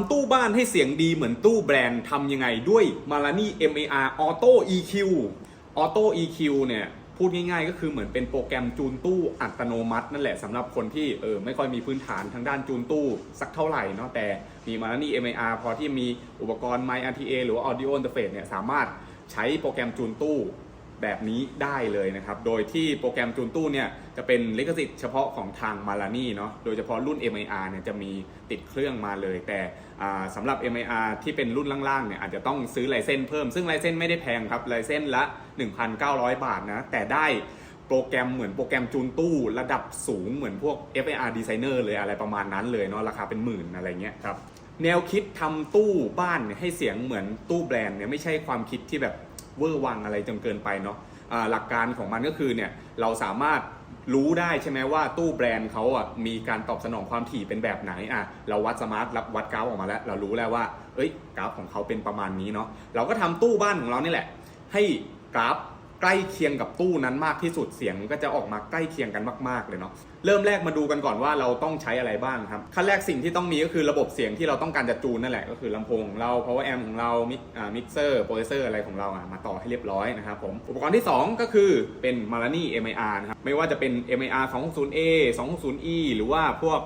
ำตู้บ้านให้เสียงดีเหมือนตู้แบรนด์ทำยังไงด้วย m a r a n i MAR Auto EQ Auto EQ เนี่ยพูดง่ายๆ ก็คือเหมือนเป็นโปรแกรมจูนตู้อัตโนมัตินั่นแหละสำหรับคนที่เออไม่ค่อยมีพื้นฐานทางด้านจูนตู้สักเท่าไหร่เนาะแต่มี m a r a n i MAR พอที่มีอุปกรณ์ My RTA หรือว่า Audio Interface เนี่ยสามารถใช้โปรแกรมจูนตู้แบบนี้ได้เลยนะครับ โดยที่โปรแกรมจูนตู้เนี่ย จะเป็นลิขสิทธิ์เฉพาะของทางมา r a นี่เนาะ โดยเฉพาะรุ่น MIR เนี่ยจะมีติดเครื่องมาเลย แต่สำหรับ MIR ที่เป็นรุ่นล่างๆเนี่ยอาจจะต้องซื้อลเซนส์เพิ่ม ซึ่งลเซนส์ไม่ได้แพงครับลเซนส์ละ 1,900 บาทนะ แต่ได้โปรแกรมเหมือนโปรแกรมจูนตู้ระดับสูงเหมือนพวก FAR Designer เลยอะไรประมาณนั้นเลยเนาะราคาเป็นหมื่นอะไรเงี้ยครับ แนวคิดทำตู้บ้านให้เสียงเหมือนตู้แบรนด์เนี่ยไม่ใช่ความคิดที่แบบเวอร์วังอะไรจนเกินไปเนาะหลักการของมันก็คือเนี่ยเราสามารถ รู้ได้ใช่ไหมว่าตู้แบรนด์เขาอะมีการตอบสนองความถี่เป็นแบบไหนอะเราวัดสมาร์ทรับวัดกราฟออกมาแล้ว เรารู้แล้วว่า เอ้ยกราฟของเขาเป็นประมาณนี้เนาะเราก็ทำตู้บ้านของเรานี่แหละ ให้กราฟ ใกล้เคียงกับตู้นั้นมากที่สุดเสียงก็จะออกมาใกล้เคียงกันมากๆเลยเนาะเริ่มแรกมาดูกันก่อนว่าเราต้องใช้อะไรบ้างครับขั้นแรกสิ่งที่ต้องมีก็คือระบบเสียงที่เราต้องการจะจูนนั่นแหละก็คือลำโพงของเรา power amp ของเรามิกอ่ามิกเซอร์โปรเซสเซอร์อะไรของเราอะมาต่อให้เรียบร้อยนะครับผมอุปกรณ์ที่ 2 ก็คือเป็น m a r a n i MIR นะครับไม่ว่าจะเป็น MIR 260A 260E หรือว่าพวก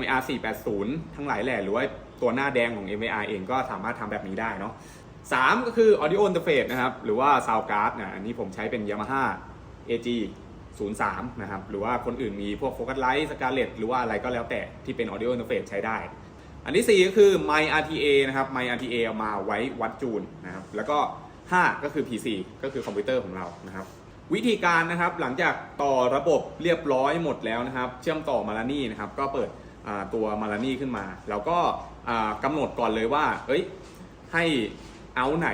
MIR 480 ทั้งหลายแหล่หรือว่าตัวหน้าแดงของ MIR เองก็สามารถทำแบบนี้ได้เนาะ สามก็คือ Audio Interface นะครับ หรือว่า Sound Card นะอันนี้ผมใช้เป็น Yamaha AG 03 นะครับ หรือว่าคนอื่นมีพวก Focusrite Scarlett หรือว่าอะไรก็แล้วแต่ที่เป็น Audio Interface ใช้ได้ อันที่ 4 ก็คือ My RTA นะครับ My RTA เอามาไว้วัดจูนนะครับ แล้วก็ 5 ก็คือ PC ก็คือคอมพิวเตอร์ของเรานะครับวิธีการนะครับหลังจากต่อระบบเรียบร้อยหมดแล้วนะครับ เชื่อมต่อมารานี่นะครับ ก็เปิดตัวมารานี่ขึ้นมา แล้วก็อ่ากำหนดก่อนเลยว่า เอ้ยให้ เอาไหน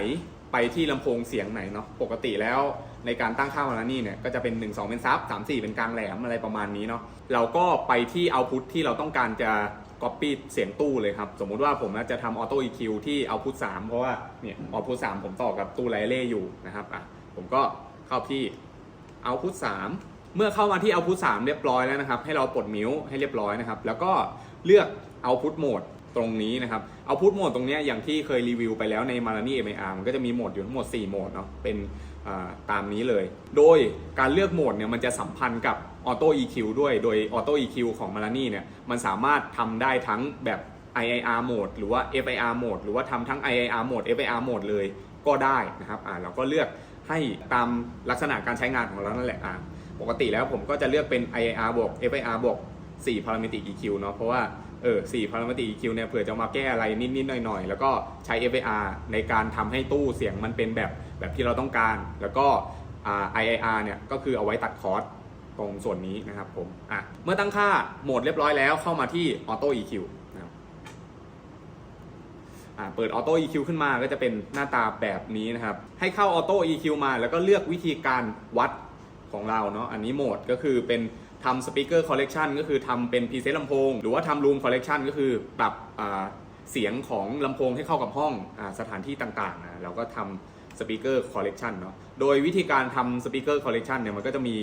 ไปที่ลำโพงเสียงไหนเนาะปกติแล้วในการตั้งค่ามารานี่เนี่ยก็จะเป็น 1 2 เป็นซับ3 4 เป็นกลางแหลมอะไรประมาณนี้เนาะเราก็ไปที่เอาพุทที่เราต้องการจะ copy เสียงตู้เลยครับ สมมุติว่าผมจะทำ auto EQ ที่เอาพุท3เพราะว่าเนี่ยเอาพุท3ผมต่อกับตู้ไลเล่อยู่นะครับอะผมก็เข้าที่เอาพุท3เมื่อเข้ามาที่เอาพุท3เรียบร้อยแล้วนะครับ ให้เราปลดมิวให้เรียบร้อยนะครับ แล้วก็เลือกเอาพุทโหมด ตรงนี้นะครับ เอาพุทโหมดตรงนี้อย่างที่เคยรีวิวไปแล้วใน m a r a n i MIR มันก็จะมีโหมดอยู่ทั้งหมด 4 โหมดเนาะเป็นตามนี้เลย โดยการเลือกโหมดเนี่ยมันจะสัมพันธ์กับ Auto EQ ด้วย โดย Auto EQ ของ m a r a n i เนี่ยมันสามารถทำได้ทั้งแบบ IIR โหมดหรือว่า FIR โหมดหรือว่าทำทั้ง IIR โหมด FIR โหมดเลยก็ได้นะครับอ่าเราก็เลือกให้ตามลักษณะการใช้งานของเรานั่นแหละอ่าปกติแล้วผมก็จะเลือกเป็น IIR บวก FIR บวก4 parametric EQ เนาะเพราะว่า เออ4 parametric EQ เนี่ยเผื่อจะมาแก้อะไรนิด ๆ หน่อย ๆ แล้วก็ใช้ FIR ในการทำให้ตู้เสียงมันเป็นแบบแบบที่เราต้องการ แล้วก็อ่า IIR เนี่ยก็คือเอาไว้ตัดคอร์สตรงส่วนนี้นะครับผมอะเมื่อตั้งค่าโหมดเรียบร้อยแล้วเข้ามาที่ Auto EQ นะครับอ่าเปิด Auto EQ ขึ้นมาก็จะเป็นหน้าตาแบบนี้นะครับ ให้เข้า Auto EQ มาแล้วก็เลือกวิธีการวัดของเราเนาะอันนี้โหมดก็คือเป็น ทำสปีกเกอร์คอลเล t ชันก็คือทำเป็นพรีเซตลำโพง หรือว่าทำรูมคอลเล t ชันก็คือปรับเสียงของลำโพงให้เข้ากับห้องอสถานที่ต่างๆนะเราก็ทำสปีกเกอร์คอลเล t ชันเนาะโดยวิธีการทำสปีกเกอร์คอลเล t ชันเนี่ยมันก็จะมี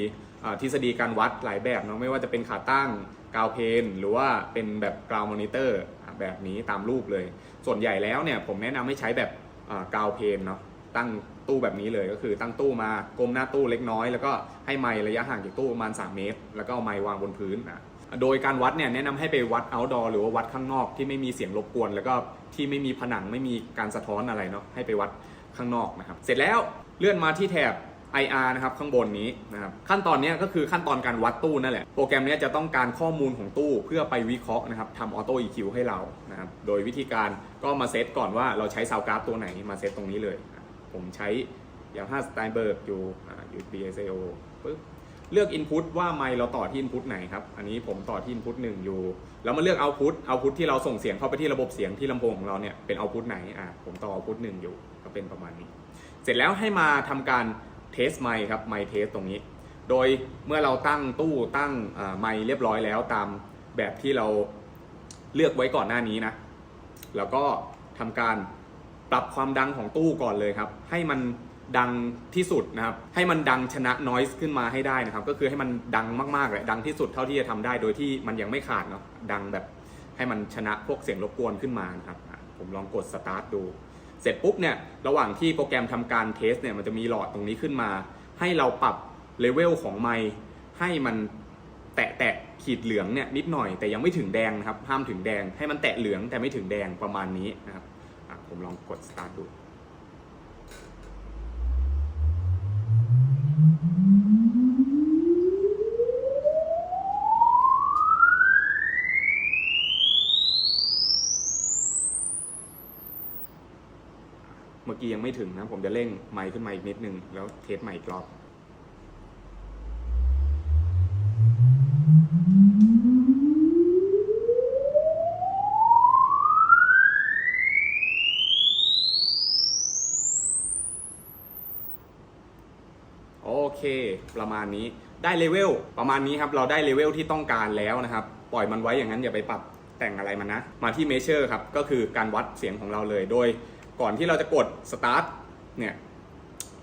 ทฤษฎีการวัดหลายแบบเนาะไม่ว่าจะเป็นขาตั้งกาวเพนหรือว่าเป็นแบบกราวมอนิเตอร์แบบนี้ตามรูปเลย ส่วนใหญ่แล้วเนี่ยผมแนะนำให้ใช้แบบกาวเพนเนาะตั้ง ตู้แบบนี้เลยก็คือตั้งตู้มากลมหน้าตู้เล็กน้อย แล้วก็ให้ไมค์ระยะห่างจากตู้ประมาณ 3 เมตร แล้วก็เอาไมค์วางบนพื้นนะโดยการวัดเนี่ยแนะนำให้ไปวัด outdoor หรือว่าวัดข้างนอกที่ไม่มีเสียงรบกวน แล้วก็ที่ไม่มีผนังไม่มีการสะท้อนอะไรเนาะให้ไปวัดข้างนอกนะครับ เสร็จแล้วเลื่อนมาที่แถบ IR นะครับข้างบนนี้นะครับขั้นตอนนี้ก็คือขั้นตอนการวัดตู้นั่นแหละ โปรแกรมนี้จะต้องการข้อมูลของตู้เพื่อไปวิเคราะห์นะครับทำออโต้ EQ ให้เรานะครับโดยวิธีการก็มาเซตก่อนว่าเราใช้ซาวการ์ดตัวไหนมาเซตตรงนี้เลย ผมใช้ยามาฮ่าสไตน์เบิร์กอยู่อยู่ BSAO ปึ๊บเลือก Input ว่าไมค์เราต่อที่ Input ไหนครับ อันนี้ผมต่อที่ Input 1 อยู่ แล้วมาเลือก Output Output ที่เราส่งเสียงเข้าไปที่ระบบเสียงที่ลำโพงของเราเนี่ยเป็น Output ไหนอ่าผมต่อ Output 1 อยู่ก็เป็นประมาณนี้ เสร็จแล้วให้มาทำการเทสไมค์ครับไมค์เทสตรงนี้ โดยเมื่อเราตั้งตู้ตั้งไมค์เรียบร้อยแล้วตามแบบที่เราเลือกไว้ก่อนหน้านี้นะ แล้วก็ทำการ ปรับความดังของตู้ก่อนเลยครับ ให้มันดังที่สุดนะครับ ให้มันดังชนะ noise ขึ้นมาให้ได้นะครับ ก็คือให้มันดังมากๆเลยดังที่สุดเท่าที่จะทำได้ โดยที่มันยังไม่ขาดเนาะ ดังแบบให้มันชนะพวกเสียงรบกวนขึ้นมานะครับ ผมลองกด start ดู เสร็จปุ๊บเนี่ย ระหว่างที่โปรแกรมทำการเทสเนี่ย มันจะมีหลอดตรงนี้ขึ้นมา ให้เราปรับเลเวลของไมค์ให้มันแตะแตะขีดเหลืองเนี่ยนิดหน่อย แต่ยังไม่ถึงแดงนะครับ ห้ามถึงแดง ให้มันแตะเหลืองแต่ไม่ถึงแดงประมาณนี้นะครับ ผมลองกด start ดูเมื่อกี้ยังไม่ถึงนะ ผมจะเร่งไมค์ขึ้นมาอีกนิดนึง แล้วเทสใหม่อีกรอบ โอเค ประมาณนี้ได้เลเวลประมาณนี้ครับเราได้เลเวลที่ต้องการแล้วนะครับ ปล่อยมันไว้อย่างนั้นอย่าไปปรับแต่งอะไรมันนะ มาที่เมเชอร์ครับ ก็คือการวัดเสียงของเราเลย โดยก่อนที่เราจะกด start เนี่ย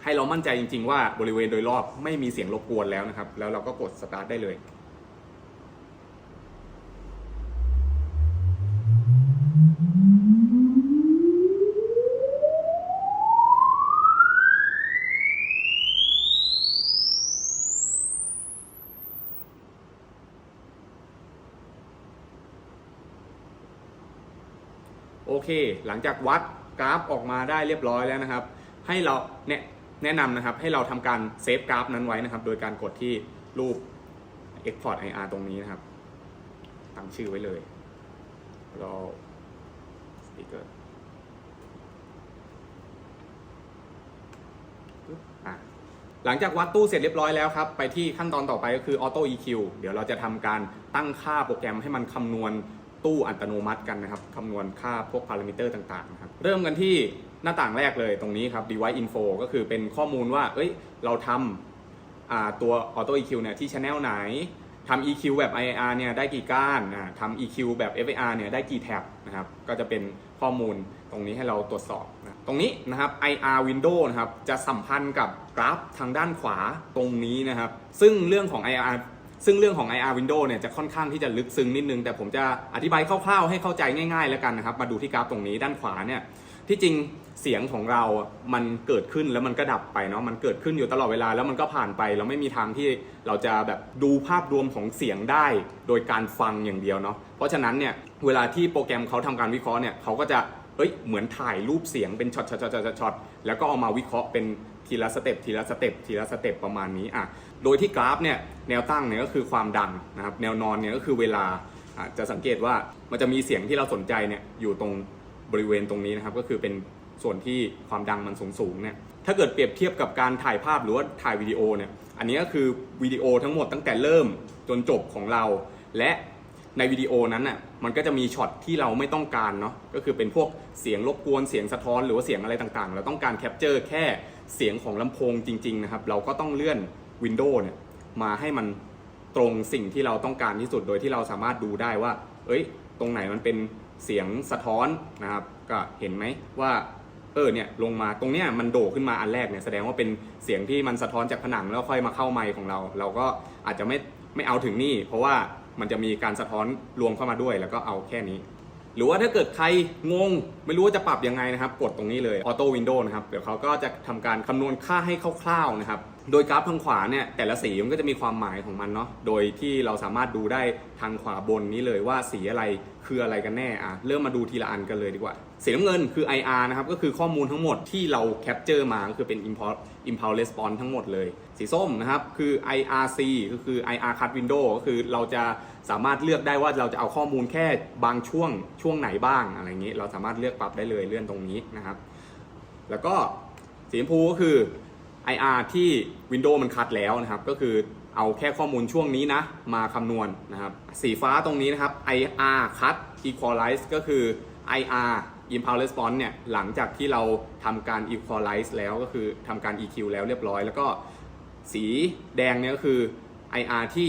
ให้เรามั่นใจจริง ๆ ว่าบริเวณโดยรอบไม่มีเสียงรบกวนแล้วนะครับ แล้วเราก็กด start ได้เลย เค หลังจากวัดกราฟออกมาได้เรียบร้อยแล้วนะครับ ให้เราเนี่ยแนะนำนะครับให้เราทำการเซฟกราฟนั้นไว้นะครับ โดยการกดที่รูป Export IR ตรงนี้นะครับ ตั้งชื่อไว้เลยเรอสติกเกอร์หลังจากวัดตู้เสร็จเรียบร้อยแล้วครับ ไปที่ขั้นตอนต่อไปก็คือ Auto EQ เดี๋ยวเราจะทำการตั้งค่าโปรแกรมให้มันคำนวณ ตู้อัตโนมัติกันนะครับคำนวณค่าพวกพารามิเตอร์ต่างๆนะครับเริ่มกันที่หน้าต่างแรกเลยตรงนี้ครับ device info ก็คือเป็นข้อมูลว่า เอ้ย เราทำตัว Auto EQ เนี่ยที่ channel ไหนทำ EQ แบบ IR เนี่ยได้กี่ก้านอ่าทำ EQ แบบ FAR เนี่ยได้กี่แท็บนะครับ ก็จะเป็นข้อมูลตรงนี้ให้เราตรวจสอบนะตรงนี้นะครับ IR window นะครับ จะสัมพันธ์กับกราฟทางด้านขวาตรงนี้นะครับ ซึ่งเรื่องของ IR ซึ่งเรื่องของ IR window เนี่ยจะค่อนข้างที่จะลึกซึ้งนิดนึง แต่ผมจะอธิบายคร่าวๆ ให้เข้าใจง่ายๆ แล้วกันนะครับ มาดูที่กราฟตรงนี้ด้านขวาเนี่ย ที่จริงเสียงของเรา มันเกิดขึ้นแล้วมันก็ดับไปเนาะ มันเกิดขึ้นอยู่ตลอดเวลาแล้วมันก็ผ่านไป เราไม่มีทางที่เราจะแบบดูภาพรวมของเสียงได้ โดยการฟังอย่างเดียวเนาะ เพราะฉะนั้นเนี่ยเวลาที่โปรแกรมเขาทำการวิเคราะห์เนี่ยเขาก็จะเอ้ยเหมือนถ่ายรูปเสียงเป็นช็อตช็อตช็อตช็อตช็อตแล้วก็เอามาวิเคราะห์เป็นทีละสเต็ปทีละสเต็ปทีละสเต็ปประมาณนี้อะ โดยที่กราฟเนี่ยแนวตั้งเนี่ยก็คือความดังนะครับแนวนอนเนี่ยก็คือเวลาจะสังเกตว่ามันจะมีเสียงที่เราสนใจเนี่ยอยู่ตรงบริเวณตรงนี้นะครับ ก็คือเป็นส่วนที่ความดังมันสูงสูงเนี่ยถ้าเกิดเปรียบเทียบกับการถ่ายภาพหรือว่าถ่ายวิดีโอเนี่ยอันนี้ก็คือวิดีโอทั้งหมดตั้งแต่เริ่มจนจบของเรา และในวิดีโอนั้นน่ะมันก็จะมีช็อตที่เราไม่ต้องการเนาะก็คือเป็นพวกเสียงรบกวนเสียงสะท้อนหรือว่าเสียงอะไรต่างๆ เราต้องการแคปเจอร์แค่เสียงของลำโพงจริงๆนะครับเราก็ต้องเลื่อน วินโดว์เนี่ยมาให้มันตรงสิ่งที่เราต้องการที่สุดโดยที่เราสามารถดูได้ว่า เอ้ย ตรงไหนมันเป็นเสียงสะท้อนนะครับ ก็เห็นไหมว่า เออเนี่ยลงมาตรงเนี้ยมันโดดขึ้นมาอันแรกเนี่ยแสดงว่าเป็นเสียงที่มันสะท้อนจากผนังแล้วค่อยมาเข้าไมค์ของเรา เราก็อาจจะไม่ไม่เอาถึงนี่ เพราะว่ามันจะมีการสะท้อนรวมเข้ามาด้วย แล้วก็เอาแค่นี้ หรือว่าถ้าเกิดใครงง ไม่รู้ว่าจะปรับยังไงนะครับ กดตรงนี้เลยออโต้วินโดว์นะครับเดี๋ยวเขาก็จะทำการคำนวณค่าให้คร่าวๆนะครับ โดยกราฟทางขวาเนี่ยแต่ละสีมันก็จะมีความหมายของมันเนาะโดยที่เราสามารถดูได้ทางขวาบนนี้เลยว่าสีอะไรคืออะไรกันแน่อะเริ่มมาดูทีละอันกันเลยดีกว่า สีน้ำเงินคือ IR นะครับก็คือข้อมูลทั้งหมดที่เราแคปเจอร์มาก็คือเป็น impulse impulse response ทั้งหมดเลย สีส้มนะครับคือ IRC ก็คือ IR cut window ก็คือเราจะสามารถเลือกได้ว่าเราจะเอาข้อมูลแค่บางช่วงช่วงไหนบ้างอะไรอย่างนี้ เราสามารถเลือกปรับได้เลยเลื่อนตรงนี้นะครับ แล้วก็สีชมพูก็คือ IR ที่ Windows มันคัดแล้วนะครับ ก็คือเอาแค่ข้อมูลช่วงนี้นะ มาคำนวณนะครับ สีฟ้าตรงนี้นะครับ IR cut equalize ก็คือ IR impulse response เนี่ย หลังจากที่เราทำการ equalize แล้วก็คือทำการ EQ แล้วเรียบร้อย แล้วก็สีแดงเนี่ยก็คือ IR ที่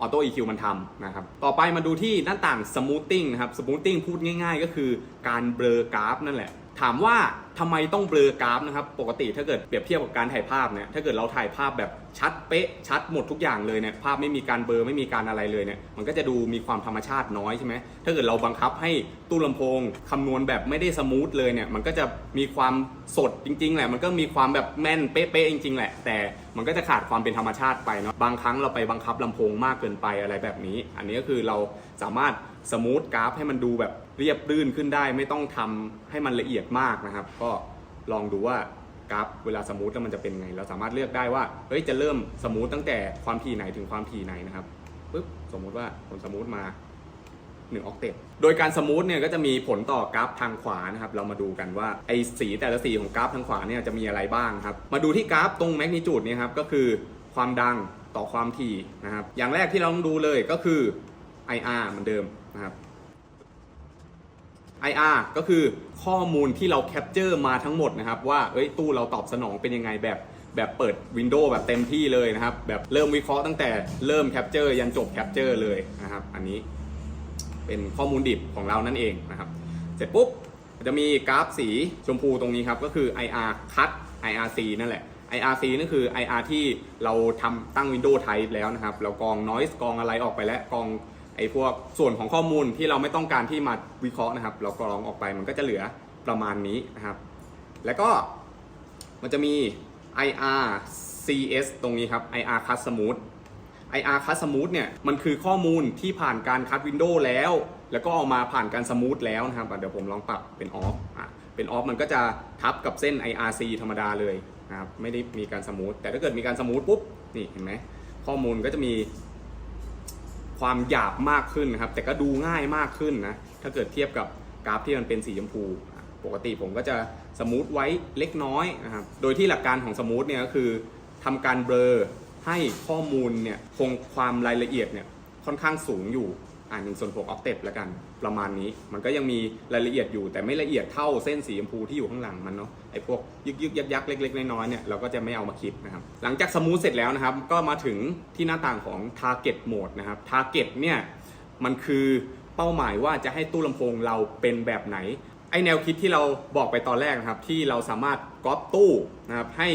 Auto EQ มันทำนะครับ ต่อไปมาดูที่หน้าต่าง smoothing นะครับ smoothing พูดง่ายๆ ก็คือการเบลอกราฟนั่นแหละ ถามว่า ทำไมต้องเบลอกราฟนะครับ ปกติถ้าเกิดเปรียบเทียบกับการถ่ายภาพเนี่ย ถ้าเกิดเราถ่ายภาพแบบชัดเป๊ะ ชัดหมดทุกอย่างเลยเนี่ย ภาพไม่มีการเบลอไม่มีการอะไรเลยเนี่ย มันก็จะดูมีความธรรมชาติน้อยใช่ไหม ถ้าเกิดเราบังคับให้ตู้ลำโพงคำนวณแบบไม่ได้สมูทเลยเนี่ย มันก็จะมีความสดจริง ๆ แหละ มันก็มีความแบบแม่นเป๊ะๆจริง ๆ แหละ แต่มันก็จะขาดความเป็นธรรมชาติไปเนาะ บางครั้งเราไปบังคับลำโพงมากเกินไปอะไรแบบนี้ อันนี้ก็คือเราสามารถ สมูทกราฟให้มันดูแบบเรียบรื่นขึ้นได้ ไม่ต้องทำให้มันละเอียดมากนะครับ ก็ลองดูว่ากราฟเวลาสมูทแล้วมันจะเป็นไง เราสามารถเลือกได้ว่าเฮ้ยจะเริ่มสมูทตั้งแต่ความถี่ไหนถึงความถี่ไหนนะครับปึ๊บสมมุติว่าผมสมูทมา1ออกเตปโดยการสมูทเนี่ยก็จะมีผลต่อกราฟทางขวานะครับ เรามาดูกันว่าไอ้สีแต่ละสีของกราฟทางขวาเนี่ยจะมีอะไรบ้างครับ มาดูที่กราฟตรงแมกนิจูดเนี่ยครับก็คือความดังต่อความถี่นะครับ อย่างแรกที่เราต้องดูเลยก็คือ IR เหมือนเดิม นะครับ IR ก็คือข้อมูลที่เราแคปเจอร์มาทั้งหมดนะครับ ว่าเอ้ยตู้เราตอบสนองเป็นยังไงแบบแบบเปิดวินโดว์แบบเต็มที่เลยนะครับ แบบเริ่มวิเคราะห์ตั้งแต่เริ่มแคปเจอร์ยันจบแคปเจอร์เลยนะครับ อันนี้เป็นข้อมูลดิบของเรานั่นเองนะครับ เสร็จปุ๊บจะมีกราฟสีชมพูตรงนี้ครับ ก็คือ IR cut IRC นั่นแหละ IRC นั่นคือ IR ที่เราทำตั้ง Windows Type แล้วนะครับ เรากรอง noise กรองอะไรออกไปแล้วกรอง อ้พวกส่วนของข้อมูลที่เราไม่ต้องการที่มาวิเคราะห์นะครับ เรากรองออกไปมันก็จะเหลือประมาณนี้นะครับ แล้วก็มันจะมี IR CS ตรงนี้ครับ IR Cut Smooth IR Cut Smooth เนี่ยมันคือข้อมูลที่ผ่านการคัดวินโดว์แล้ว แล้วก็เอามาผ่านการสมูทแล้วนะครับเดี๋ยวผมลองปรับเป็นออฟอะเป็นออฟมันก็จะทับกับเส้น IRC ธรรมดาเลยนะครับไม่ได้มีการสมูทแต่ถ้าเกิดมีการสมูทปุ๊บนี่เห็นไหมข้อมูลก็จะมี ความหยาบมากขึ้นนะครับ แต่ก็ดูง่ายมากขึ้นนะ ถ้าเกิดเทียบกับกราฟที่มันเป็นสีชมพู ปกติผมก็จะสมูทไว้เล็กน้อยนะครับ โดยที่หลักการของสมูทเนี่ยก็คือทำการเบลอให้ข้อมูลเนี่ยคงความรายละเอียดเนี่ยค่อนข้างสูงอยู่ อ่าหนึ่งส่วนหกออกเต็ปแล้วกันประมาณนี้ มันก็ยังมีรายละเอียดอยู่ แต่ไม่ละเอียดเท่าเส้นสีชมพูที่อยู่ข้างหลังมันเนาะไอ้พวกยึกยึกยักยักเล็ก ๆ น้อยๆเนี่ยเราก็จะไม่เอามาคิดนะครับหลังจากสมูทเสร็จแล้วนะครับ ก็มาถึงที่หน้าต่างของ target mode นะครับ target เนี่ยมันคือเป้าหมายว่าจะให้ตู้ลำโพงเราเป็นแบบไหนไอแนวคิดที่เราบอกไปตอนแรกนะครับที่เราสามารถก๊อปตู้นะครับให้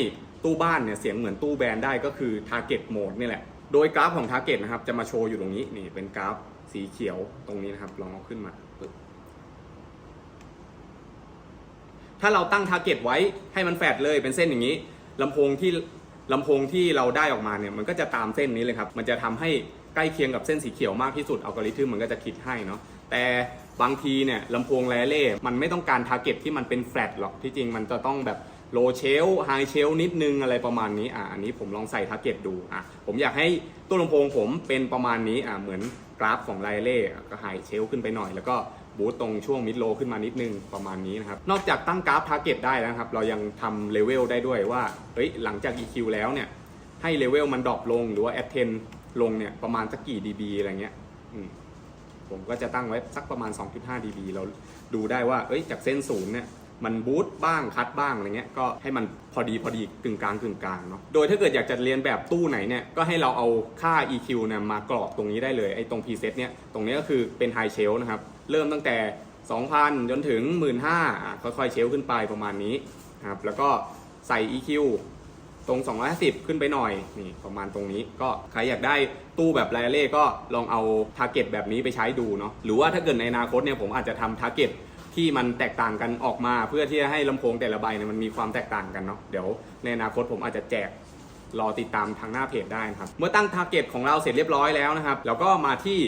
ตู้บ้านเนี่ยเสียงเหมือนตู้แบรนด์ได้ก็คือ target mode นี่แหละโดยกราฟของ target นะครับจะมาโชว์อยู่ตรงนี้นี่เป็นกราฟ สีเขียวตรงนี้นะครับ ลองเอาขึ้นมาปึ๊บถ้าเราตั้ง target ไว้ให้มันแฟดเลยเป็นเส้นอย่างนี้ลำโพงที่ลำโพงที่เราได้ออกมาเนี่ยมันก็จะตามเส้นนี้เลยครับ มันจะทำให้ใกล้เคียงกับเส้นสีเขียวมากที่สุดอัลกอริทึมมันก็จะคิดให้เนาะแต่บางทีเนี่ยลำโพงแรเล่ มันไม่ต้องการ target ที่มันเป็นแฟลตหรอกที่จริงมันจะต้องแบบโลเชลไฮเชลนิดนึงอะไรประมาณนี้อะอันนี้ผมลองใส่ทาร์เก็ตดูอะผมอยากให้ตู้ลำโพงผมเป็นประมาณนี้อะเหมือน กราฟของไลเล่ก็ไฮเชลขึ้นไปหน่อย แล้วก็บูตตรงช่วงมิดโลขึ้นมานิดนึงประมาณนี้นะครับ นอกจากตั้งกราฟทาร์เก็ตได้แล้วครับ เรายังทำเลเวลได้ด้วยว่า เฮ้ย หลังจาก EQ แล้วเนี่ย ให้เลเวลมันดรอปลงหรือว่า a อ t e n ลงเนี่ย ประมาณสักกี่ dB อะไรเงี้ยผมก็จะตั้งไว้สักประมาณ 2.5 dB เราดูได้ว่า เอ้ย จากเส้นศูนย์เนี่ย มันบูตบ้างคัดบ้างอะไรเงี้ยก็ให้มันพอดีพอดีกึ่งกลางกึ่งกลางเนาะโดยถ้าเกิดอยากจะเรียนแบบตู้ไหนเนี่ยก็ให้เราเอาค่า EQ เนี่ยมากรอกตรงนี้ได้เลยไอ้ตรง preset เนี่ยตรงนี้ก็คือเป็น high shell นะครับเริ่มตั้งแต่ 2,000 จนถึง 15,000ค่อยๆเชลขึ้นไปประมาณนี้นะครับแล้วก็ใส่ EQ ตรง 250 ขึ้นไปหน่อยนี่ประมาณตรงนี้ก็ใครอยากได้ตู้แบบไลเล่ก็ลองเอาทาร์เก็ตแบบนี้ไปใช้ดูเนาะหรือว่าถ้าเกิดในอนาคตเนี่ยผมอาจจะทำทาร์เก็ต ที่มันแตกต่างกันออกมาเพื่อที่จะให้ลำโพงแต่ละใบเนี่ยมันมีความแตกต่างกันเนาะเดี๋ยวในอนาคตผมอาจจะแจกรอติดตามทางหน้าเพจได้นะครับ เมื่อตั้งทาร์เก็ตของเราเสร็จเรียบร้อยแล้วนะครับแล้วก็มาที่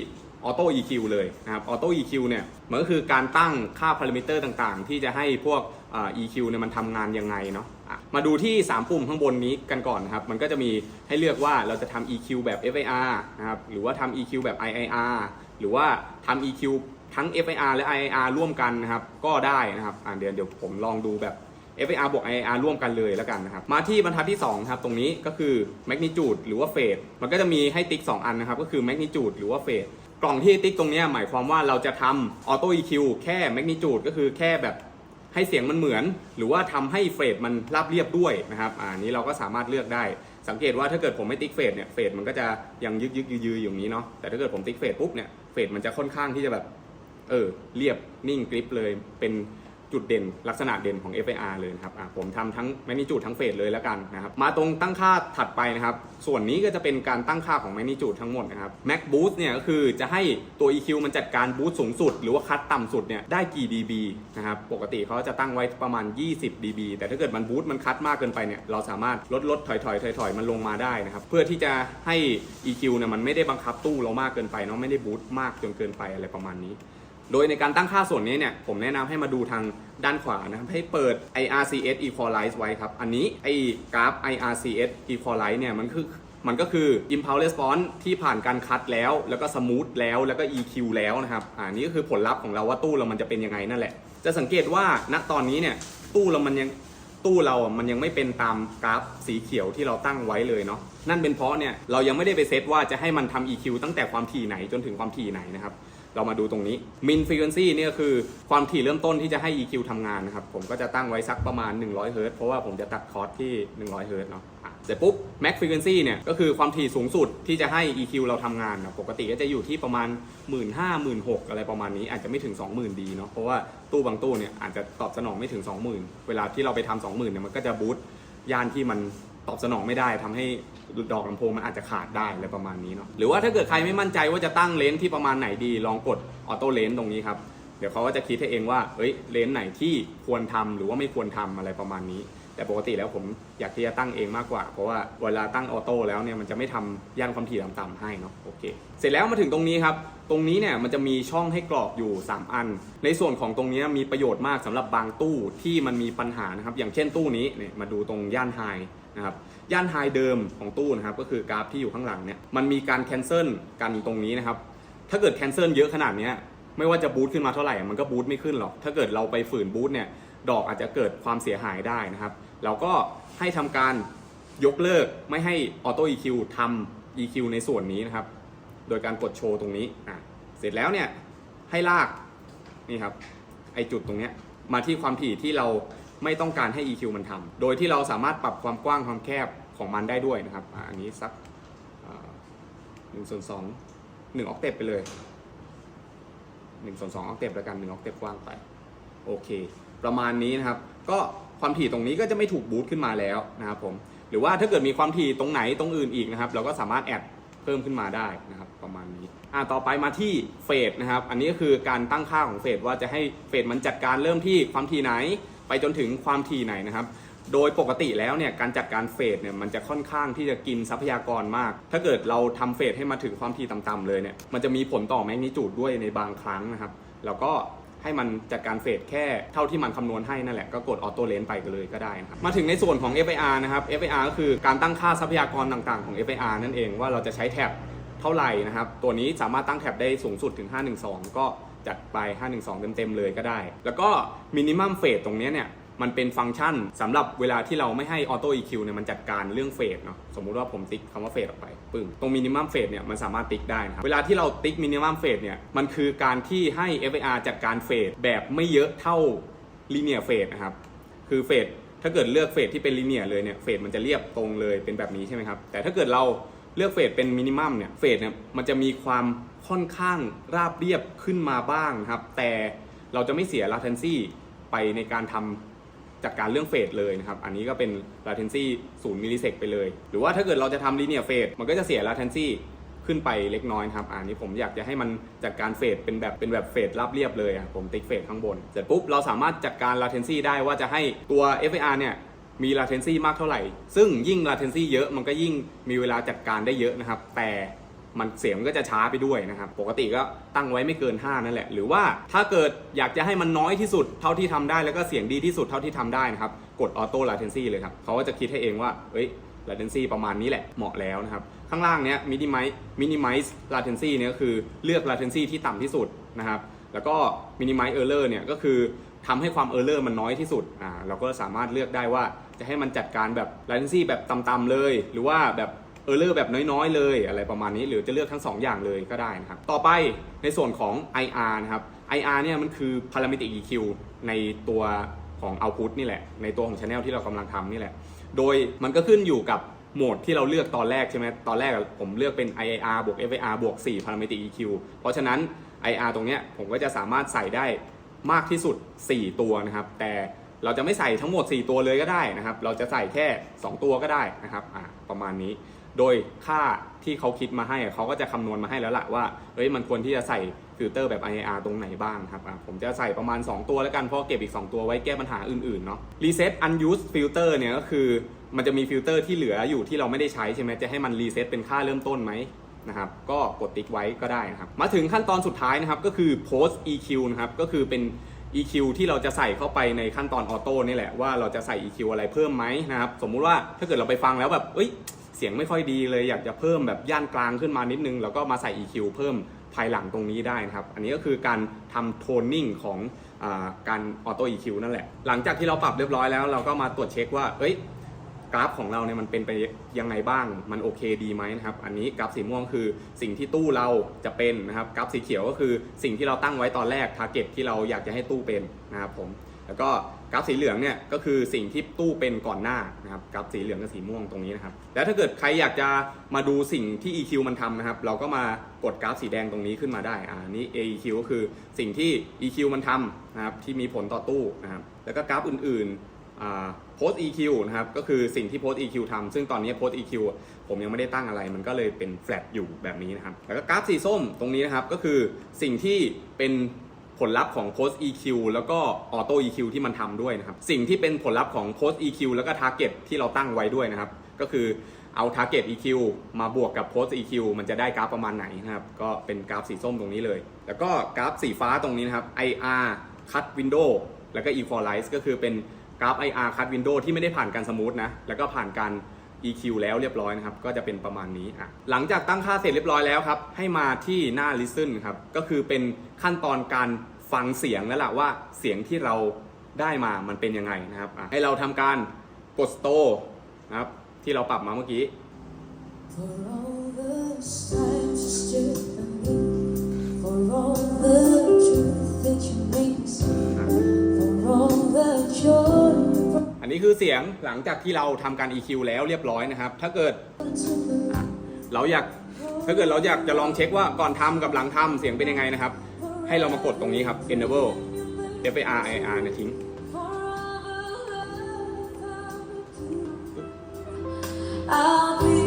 Auto EQ เลยนะครับ Auto EQ เนี่ยมันก็คือการตั้งค่าพารามิเตอร์ต่างๆ ที่จะให้พวก EQ เนี่ยมันทำงานยังไงเนาะะมาดูที่ 3 ปุ่มข้างบนนี้กันก่อนนะครับ มันก็จะมีให้เลือกว่าเราจะทำ EQ แบบ FIR นะครับ หรือว่าทำ EQ แบบ IIR หรือว่าทำ EQ ทั้ง FIR และ IIR ร่วมกันนะครับ ก็ได้นะครับอะเดี๋ยวเดี๋ยวผมลองดูแบบ FIR บวก IIR ร่วมกันเลยแล้วกันนะครับ มาที่บรรทัดที่2ครับ ตรงนี้ก็คือ magnitude หรือว่า phase มันก็จะมีให้ติ๊ก 2 อันนะครับ ก็คือ magnitude หรือว่า phase กล่องที่ติ๊กตรงนี้หมายความว่าเราจะทำ auto EQ แค่ magnitude ก็คือแค่แบบ ให้เสียงมันเหมือน หรือว่าทำให้เฟดมันราบเรียบด้วยนะครับอ่านี้เราก็สามารถเลือกได้ สังเกตว่าถ้าเกิดผมไม่ติ๊กเฟดเนี่ยเฟดมันก็จะยังยึกยึกยือยืออย่างนี้เนาะแต่ถ้าเกิดผมติ๊กเฟดปุ๊บเนี่ยเฟดมันจะค่อนข้างที่จะแบบเออเรียบนิ่งกริปเลยเป็น จุดเด่นลักษณะเด่นของ FIR เลยครับผมทำทั้งแมกนิจูดทั้งเฟสเลยแล้วกันนะครับมาตรงตั้งค่าถัดไปนะครับ ส่วนนี้ก็จะเป็นการตั้งค่าของแมกนิจูดทั้งหมดนะครับ Max Boost เนี่ยก็คือจะให้ตัว EQ มันจัดการบูสต์สูงสุด หรือว่าคัดต่ำสุดเนี่ยได้กี่ dB นะครับปกติเขาจะตั้งไว้ประมาณ 20 dB แต่ถ้าเกิดมันบูสต์มันคัดมากเกินไปเนี่ยเราสามารถลดลดถอยถอยถอยถอยมันลงมาได้นะครับเพื่อที่จะให้ EQ เนี่ยมันไม่ได้บังคับตู้เรามากเกินไปเนาะไม่ได้บูสต์มากจนเกินไปอะไรประมาณนี้ โดยในการตั้งค่าส่วนนี้เนี่ยผมแนะนำให้มาดูทางด้านขวานะครับให้เปิด IRCS Equalize ไว้ครับ อันนี้ไอ้กราฟ IRCS Equalize เนี่ยมันคือมันก็คือ Impulse Response ที่ผ่านการคัดแล้ว แล้วก็ Smooth แล้ว แล้วก็ EQ แล้วนะครับ อ่านี่ก็คือผลลัพธ์ของเราว่าตู้เรามันจะเป็นยังไงนั่นแหละ จะสังเกตว่าณตอนนี้เนี่ยตู้เรามันยังตู้เราอะมันยังไม่เป็นตามกราฟสีเขียวที่เราตั้งไว้เลยเนาะ นั่นเป็นเพราะเนี่ยเรายังไม่ได้ไปเซตว่าจะให้มันทำ EQ ตั้งแต่ความถี่ไหนจนถึงความถี่ไหนนะครับ เรามาดูตรงนี้ min frequency เนี่ยคือความถี่เริ่มต้นที่จะให้ EQ ทำงานนะครับ ผมก็จะตั้งไว้สักประมาณ 100เฮิรตซ์เพราะว่าผมจะตัดคอร์สที่ 100เฮิรตซ์เนาะเสร็จปุ๊บ max frequency เนี่ยก็คือความถี่สูงสุดที่จะให้ EQ เราทำงานนะปกติก็จะอยู่ที่ประมาณ 1 5 0 0 0 16อะไรประมาณนี้อาจจะไม่ถึง 20,000 ดีเนาะเพราะว่าตู้บางตู้เนี่ยอาจจะตอบสนองไม่ถึง 20,000 เวลาที่เราไปทำ20,000เนี่ยมันก็จะบูตย่านที่มันตอบสนองไม่ได้ทำให้ ดอกลำโพงมันอาจจะขาดได้อะไรประมาณนี้เนาะหรือว่าถ้าเกิดใครไม่มั่นใจว่าจะตั้งเลนส์ที่ประมาณไหนดี ลองกดออโต้เลนส์ตรงนี้ครับเดี๋ยวเขาก็จะคิดให้เองว่าเอ้ยเลนส์ไหนที่ควรทำหรือว่าไม่ควรทำอะไรประมาณนี้ แต่ปกติแล้วผมอยากที่จะตั้งเองมากกว่า เพราะว่าเวลาตั้งออโต้แล้วเนี่ยมันจะไม่ทำย่านความถี่ต่ำๆให้เนาะโอเคเสร็จแล้วมาถึงตรงนี้ครับตรงนี้เนี่ยมันจะมีช่องให้กรอกอยู่ 3 อัน ในส่วนของตรงนี้มีประโยชน์มากสำหรับบางตู้ที่มันมีปัญหานะครับอย่างเช่นตู้นี้เนี่ยมาดูตรงย่านไฮนะครับ ย่านไฮเดิมของตู้นะครับก็คือกราฟที่อยู่ข้างหลังเนี่ยมันมีการแคนเซิลกันตรงนี้นะครับถ้าเกิดแคนเซิลเยอะขนาดนี้ไม่ว่าจะบูตขึ้นมาเท่าไหร่มันก็บูตไม่ขึ้นหรอก ถ้าเกิดเราไปฝืนบูตเนี่ยดอกอาจจะเกิดความเสียหายได้นะครับ เราก็ให้ทำการยกเลิกไม่ให้ออโต้ EQ ทำ EQ ในส่วนนี้นะครับ โดยการกดโชว์ตรงนี้อะเสร็จแล้วเนี่ยให้ลากนี่ครับไอจุดตรงเนี้ยมาที่ความถี่ที่เรา ไม่ต้องการให้ EQ มันทำโดยที่เราสามารถปรับความกว้างความแคบของมันได้ด้วยนะครับอะอันนี้สักหนึ่งส่วนสองหนึ่งออกเตปไปเลยหนึ่งส่วนสองออกเตปแล้วกันหนึ่งออกเตปกว้างไปโอเค ประมาณนี้นะครับ ก็ความถี่ตรงนี้ก็จะไม่ถูกบูตขึ้นมาแล้วนะครับผมหรือว่าถ้าเกิดมีความถี่ตรงไหนตรงอื่นอีกนะครับ เราก็สามารถแอดเพิ่มขึ้นมาได้นะครับ ประมาณนี้อ่าต่อไปมาที่เฟสนะครับ อันนี้ก็คือการตั้งค่าของเฟสว่าจะให้เฟสมันจัดการเริ่มที่ความถี่ไหน ไปจนถึงความถี่ไหนนะครับ โดยปกติแล้วเนี่ยการจัดการเฟสเนี่ยมันจะค่อนข้างที่จะกินทรัพยากรมาก ถ้าเกิดเราทำเฟสให้มาถึงความถี่ต่ำๆเลยเนี่ยมันจะมีผลต่อแมกนิจูดด้วยในบางครั้งนะครับ แล้วก็ให้มันจัดการเฟสแค่เท่าที่มันคำนวณให้นั่นแหละก็กดออโต้เลนไปกันเลยก็ได้นะครับมาถึงในส่วนของ FIR นะครับ FIR ก็คือการตั้งค่าทรัพยากรต่างๆของ FIR นั่นเองว่าเราจะใช้แท็บเท่าไหร่นะครับ ตัวนี้สามารถตั้งแท็บได้สูงสุดถึง 512 ก็ จัดไป 512 เต็มๆเลยก็ได้ แล้วก็มินิมัมเฟสตรงนี้เนี่ยมันเป็นฟังก์ชันสำหรับเวลาที่เราไม่ให้ออโต้ EQ เนี่ยมันจัดการเรื่องเฟสเนาะสมมุติว่าผมติ๊กคำว่าเฟสออกไปปึ้งตรงมินิมัมเฟสเนี่ยมันสามารถติ๊กได้นะครับเวลาที่เราติ๊กมินิมัมเฟสเนี่ยมันคือการที่ให้ FIR จัดการเฟสแบบไม่เยอะเท่าลีเนียเฟสนะครับคือเฟสถ้าเกิดเลือกเฟสที่เป็นลีเนียเลยเนี่ยเฟสมันจะเรียบตรงเลยเป็นแบบนี้ใช่ไหมครับแต่ถ้าเกิดเรา เลือกเฟสเป็นมินิมัมเนี่ยเฟสเนี่ยมันจะมีความค่อนข้างราบเรียบขึ้นมาบ้างครับ แต่เราจะไม่เสีย latency ไปในการทำจัดการเรื่องเฟสเลยนะครับ อันนี้ก็เป็น latency 0มิลลิเซกไปเลย หรือว่าถ้าเกิดเราจะทำ linear phase มันก็จะเสีย latency ขึ้นไปเล็กน้อยครับ อันนี้ผมอยากจะให้มันจัดการเฟสเป็นแบบเป็นแบบเฟสราบเรียบเลยอะผมติ๊กเฟสข้างบน เสร็จปุ๊บเราสามารถจัดการ latency ได้ว่าจะให้ตัว FIR เนี่ย มี latency มากเท่าไหร่ ซึ่งยิ่ง latency เยอะมันก็ยิ่งมีเวลาจัดการได้เยอะนะครับ แต่มันเสียงมันก็จะช้าไปด้วยนะครับ ปกติก็ตั้งไว้ไม่เกิน 5 นั่นแหละ หรือว่าถ้าเกิดอยากจะให้มันน้อยที่สุดเท่าที่ทำได้ แล้วก็เสียงดีที่สุดเท่าที่ทำได้นะครับ กด auto latency เลยครับ เขาก็จะคิดให้เองว่า เอ้ย latency ประมาณนี้แหละ เหมาะแล้วนะครับ ข้างล่างเนี้ย minimize minimize latency เนี่ยคือเลือก latency ที่ต่ำที่สุดนะครับ แล้วก็ minimize error เนี่ยก็คือทำให้ความ error มันน้อยที่สุดอ่าเราก็สามารถเลือกได้ว่าจะให้มันจัดการแบบ latency แบบต่ำๆเลย หรือว่าแบบเออร์เลอร์แบบน้อยๆ เลยอะไรประมาณนี้หรือจะเลือกทั้ง 2 อย่างเลยก็ได้นะครับ ต่อไปในส่วนของ IR นะครับ IR เนี่ยมันคือ parametric EQ ในตัวของ output นี่แหละ ในตัวของ channel ที่เรากำลังทำนี่แหละ โดยมันก็ขึ้นอยู่กับโหมดที่เราเลือกตอนแรกใช่ไหมตอนแรกผมเลือกเป็น IIR บวก FIR บวก 4 parametric EQ เพราะฉะนั้น IR ตรงเนี้ยผมก็จะสามารถใส่ได้มากที่สุด 4 ตัวนะครับ แต่เราจะไม่ใส่ทั้งหมด 4 ตัวเลยก็ได้นะครับ เราจะใส่แค่ 2 ตัวก็ได้นะครับอ่าประมาณนี้ โดยค่าที่เขาคิดมาให้เขาก็จะคำนวณมาให้แล้วละว่าเฮ้ยมันควรที่จะใส่ฟิลเตอร์แบบ IR ตรงไหนบ้างครับอะผมจะใส่ประมาณ 2 ตัวแล้วกันเพราะเก็บอีก 2 ตัวไว้แก้ปัญหาอื่นๆเนาะ Reset Unused Filter เนี่ยก็คือมันจะมีฟิลเตอร์ที่เหลืออยู่ที่เราไม่ได้ใช้ใช่ไหมจะให้มันรีเซ็ตเป็นค่าเริ่มต้นไหม นะครับก็กดติ๊กไว้ก็ได้นะครับมาถึงขั้นตอนสุดท้ายนะครับก็คือ post EQ นะครับก็คือเป็น EQ ที่เราจะใส่เข้าไปในขั้นตอนออโต้นี่แหละว่าเราจะใส่ EQ อะไรเพิ่มไหมนะครับสมมุติว่าถ้าเกิดเราไปฟังแล้วแบบเอ้ยเสียงไม่ค่อยดีเลยอยากจะเพิ่มแบบย่านกลางขึ้นมานิดนึง แล้วก็มาใส่ EQ เพิ่มภายหลังตรงนี้ได้นะครับ อันนี้ก็คือการทำโทนนิ่งของอการออโต้ EQ นั่นแหละ หลังจากที่เราปรับเรียบร้อยแล้ว เราก็มาตรวจเช็คว่า เอ้ย กราฟของเราเนี่ยมันเป็นไปยังไงบ้าง มันโอเคดีไหมนะครับ อันนี้กราฟสีม่วงคือสิ่งที่ตู้เราจะเป็นนะครับ กราฟสีเขียวก็คือสิ่งที่เราตั้งไว้ตอนแรกทาร์เก็ตที่เราอยากจะให้ตู้เป็นนะครับผม แล้วก็กราฟสีเหลืองเนี่ยก็คือสิ่งที่ตู้เป็นก่อนหน้านะครับ กราฟสีเหลืองกับสีม่วงตรงนี้นะครับ แล้วถ้าเกิดใครอยากจะมาดูสิ่งที่ EQ มันทำนะครับ เราก็มากดกราฟสีแดงตรงนี้ขึ้นมาได้ อ่า นี่ AEQ ก็คือสิ่งที่ EQ มันทำนะครับที่มีผลต่อตู้นะครับ แล้วก็กราฟอื่นๆ อ่า post EQ นะครับก็คือสิ่งที่ post EQ ทำซึ่งตอนนี้ post EQ ผมยังไม่ได้ตั้งอะไร มันก็เลยเป็น flat อยู่แบบนี้นะครับ แล้วก็กราฟสีส้มตรงนี้นะครับ ก็คือสิ่งที่เป็นผลลัพธ์ของ post EQ แล้วก็ auto EQ ที่มันทำด้วยนะครับ สิ่งที่เป็นผลลัพธ์ของ post EQ แล้วก็ target ที่เราตั้งไว้ด้วยนะครับ ก็คือเอา target EQ มาบวกกับ post EQ มันจะได้กราฟประมาณไหนนะครับ ก็เป็นกราฟสีส้มตรงนี้เลย แล้วก็กราฟสีฟ้าตรงนี้นะครับ IR cut window แล้วก็ equalize ก็คือเป็น กราฟ IR cut window ที่ไม่ได้ผ่านการสมูทนะ แล้วก็ผ่านการ EQ แล้วเรียบร้อยนะครับ ก็จะเป็นประมาณนี้อะหลังจากตั้งค่าเสร็จเรียบร้อยแล้วครับ ให้มาที่หน้า listen ครับ ก็คือเป็นขั้นตอนการฟังเสียงแล้วล่ะว่าเสียงที่เราได้มามันเป็นยังไงนะครับอะให้เราทำการกด store นะครับ ที่เราปรับมาเมื่อกี้ For all the times you stood by me, for all the truth that you made อันนี้คือเสียงหลังจากที่เราทำการ EQ แล้วเรียบร้อยนะครับ ถ้าเกิดเราอยากถ้าเกิดเราอยากจะลองเช็คว่าก่อนทำกับหลังทำเสียงเป็นยังไงนะครับ ให้เรามากดตรงนี้ครับ enable f a r i r เนี่ยทิ้ง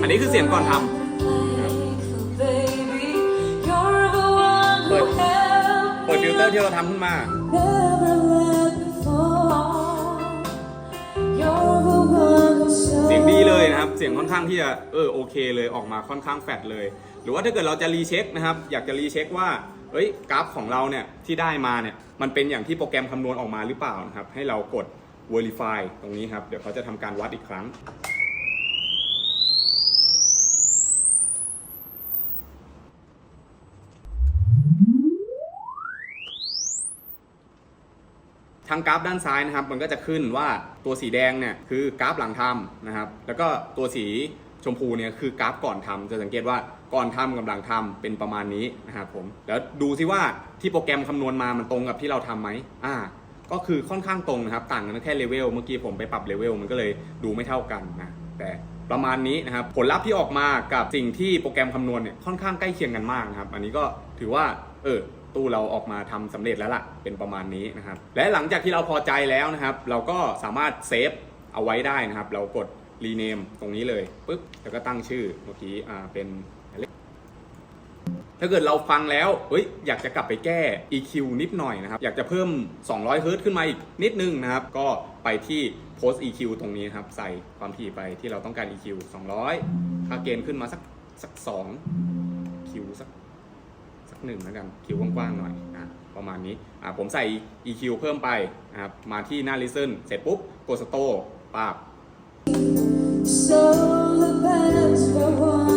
อันนี้คือเสียงก่อนทำ thankful, baby. You're the one who ปิด เปิดฟิลเตอร์ที่เราทำขึ้นมา never เสียงค่อนข้างที่จะเออโอเคเลยออกมาค่อนข้างแฟดเลย หรือว่าถ้าเกิดเราจะรีเช็คนะครับอยากจะรีเช็คว่าเอ้ยกราฟของเราเนี่ยที่ได้มาเนี่ยมันเป็นอย่างที่โปรแกรมคำนวณออกมาหรือเปล่านะครับให้เรากด verify ตรงนี้ครับเดี๋ยวเขาจะทำการวัดอีกครั้ง ทางกราฟด้านซ้ายนะครับ มันก็จะขึ้นว่าตัวสีแดงเนี่ยคือกราฟหลังทำนะครับ แล้วก็ตัวสีชมพูเนี่ยคือกราฟก่อนทำจะสังเกตว่าก่อนทำกับหลังทำเป็นประมาณนี้นะครับผมแล้วดูซิว่าที่โปรแกรมคำนวณมามันตรงกับที่เราทำไหมอ่า ก็คือค่อนข้างตรงนะครับ ต่างกันแค่เลเวลเมื่อกี้ผมไปปรับเลเวลมันก็เลยดูไม่เท่ากันนะแต่ประมาณนี้นะครับผลลัพธ์ที่ออกมากับสิ่งที่โปรแกรมคำนวณเนี่ยค่อนข้างใกล้เคียงกันมากนะครับ อันนี้ก็ถือว่า เออ ตู้เราออกมาทำสำเร็จแล้วล่ะ เป็นประมาณนี้นะครับ และหลังจากที่เราพอใจแล้วนะครับ เราก็สามารถเซฟเอาไว้ได้นะครับ เรากดรีเนมตรงนี้เลยปึ๊บแล้วก็ตั้งชื่อเมื่อกี้อ่าเป็นถ้าเกิดเราฟังแล้ว เฮ้ย อยากจะกลับไปแก้ EQ นิดหน่อยนะครับ อยากจะเพิ่ม 200เฮิร์ขึ้นมาอีกนิดนึงนะครับ ก็ไปที่ post EQ ตรงนี้นครับ ใส่ความถี่ไปที่เราต้องการ EQ 200 ค่าเกณฑ์ขึ้นมาสักสัก2 Q สักสัก หนึ่งแล้วกันคิวกว้างๆหน่อยอะประมาณนี้อะผมใส่ EQ เพิ่มไปนะครับมาที่หน้า listen เสร็จปุ๊บกด store ปาบ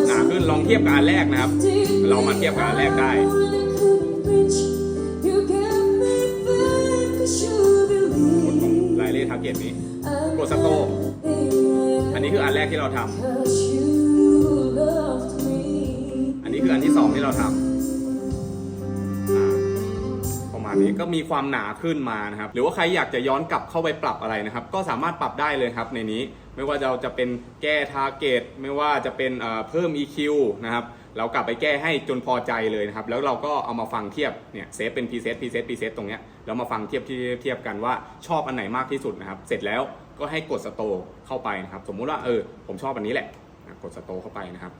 หนาขึ้นลองเทียบกับอันแรกนะครับ เรามาเทียบกับอันแรกได้ You get me back 'cause you กดตรงไลเล่ทาร์เก็ตนี้กด store everything อันนี้คืออันแรกที่เราทำอันนี้คืออันที่สองที่เราทำ ก็มีความหนาขึ้นมานะครับ หรือว่าใครอยากจะย้อนกลับเข้าไปปรับอะไรนะครับ ก็สามารถปรับได้เลยครับในนี้ ไม่ว่าเราจะเป็นแก้ทาร์เก็ตไม่ว่าจะเป็นเอ่อเพิ่ม EQ นะครับเรากลับไปแก้ให้จนพอใจเลยนะครับ แล้วเราก็เอามาฟังเทียบ เนี่ยเซฟเป็น preset preset preset ตรงเนี้ยแล้วมาฟังเทียบเทียบเทียบกันว่าชอบอันไหนมากที่สุดนะครับ เสร็จแล้วก็ให้กดสโตเข้าไปนะครับ สมมุติว่าเออผมชอบอันนี้แหละ กดสโตเข้าไปนะครับ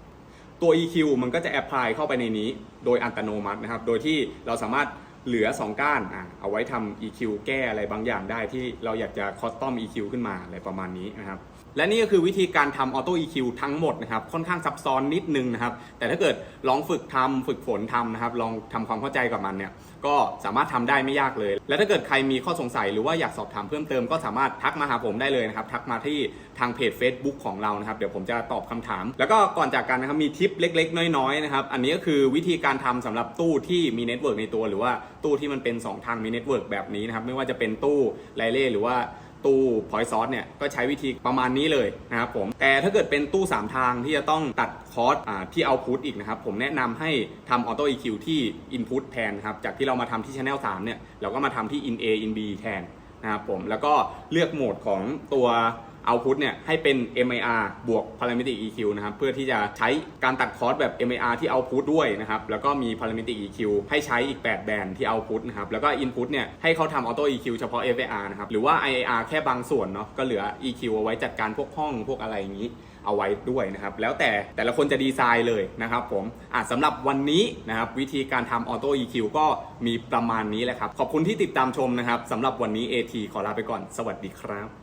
ตัว EQ มันก็จะแอพพลายเข้าไปในนี้ โดยอัตโนมัตินะครับ โดยที่เราสามารถ เหลือ 2 ก้านอะเอาไว้ทำ EQ แก้อะไรบางอย่างได้ที่เราอยากจะคอสตอม EQ ขึ้นมาอะไรประมาณนี้นะครับและนี่ก็คือวิธีการทำออโต้ EQ ทั้งหมดนะครับ ค่อนข้างซับซ้อนนิดนึงนะครับ แต่ถ้าเกิดลองฝึกทำฝึกฝนทำนะครับ ลองทำความเข้าใจกับมันเนี่ย ก็สามารถทำได้ไม่ยากเลย และถ้าเกิดใครมีข้อสงสัยหรือว่าอยากสอบถามเพิ่มเติมก็สามารถทักมาหาผมได้เลยนะครับ ทักมาที่ทางเพจ Facebook ของเรานะครับ เดี๋ยวผมจะตอบคำถาม แล้วก็ก่อนจากกันนะครับมีทิปเล็ก ๆ น้อยๆนะครับอันนี้ก็คือวิธีการทำสำหรับตู้ที่มีเน็ตเวิร์กในตัว หรือว่าตู้ที่มันเป็น 2 ทางมีเน็ตเวิร์กแบบนี้นะครับไม่ว่าจะเป็นตู้ไลเล่หรือว่าตู้พอยซอสเนี่ยก็ใช้วิธีประมาณนี้เลยนะครับผม แต่ถ้าเกิดเป็นตู้ 3 ทางที่จะต้องตัดคอร์สที่เอาพุตอีกนะครับ ผมแนะนำให้ทำออโต้ EQ ที่ Input แทนครับ จากที่เรามาทำที่ Channel 3 เนี่ย เราก็มาทำที่ In A In B แทนนะครับผม แล้วก็เลือกโหมดของตัว Output เนี่ยให้เป็น MIR บวก Parametric EQ นะครับเพื่อที่จะใช้การตัดคอร์สแบบ MIR ที่ Output ด้วยนะครับแล้วก็มี Parametric EQ ให้ใช้อีก 8 แบนด์ที่ Output นะครับแล้วก็ Input เนี่ยให้เขาทำ Auto EQ เฉพาะ FAR นะครับหรือว่า IAR แค่บางส่วนเนาะก็เหลือ EQ เอาไว้จัดการพวกห้องพวกอะไรอย่างนี้เอาไว้ด้วยนะครับแล้วแต่แต่ละคนจะดีไซน์เลยนะครับผมอะสำหรับวันนี้นะครับวิธีการทำ Auto EQ ก็มีประมาณนี้แหละครับ ขอบคุณที่ติดตามชมนะครับสำหรับวันนี้ AT ขอลาไปก่อน สวัสดีครับ